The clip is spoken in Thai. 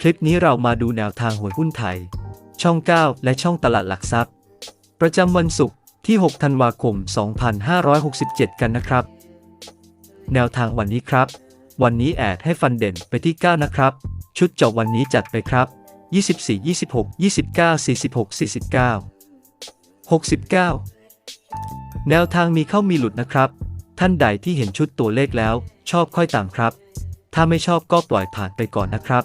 คลิปนี้เรามาดูแนวทางหวยหุ้นไทย ช่อง 9 และช่องตลาดหลักทรัพย์ ประจำวันศุกร์ที่ 6 ธันวาคม 2567 กันนะครับ แนวทางวันนี้ครับ วันนี้แอดให้ฟันเด่นไปที่ 9 นะครับ ชุดจาะวันนี้จัดไปครับ 24 26 29 46 49 69 แนวทางมีเข้ามีหลุดนะครับ ท่านใดที่เห็นชุดตัวเลขแล้ว ชอบค่อยตามครับ ถ้าไม่ชอบก็ปล่อยผ่านไปก่อนนะครับ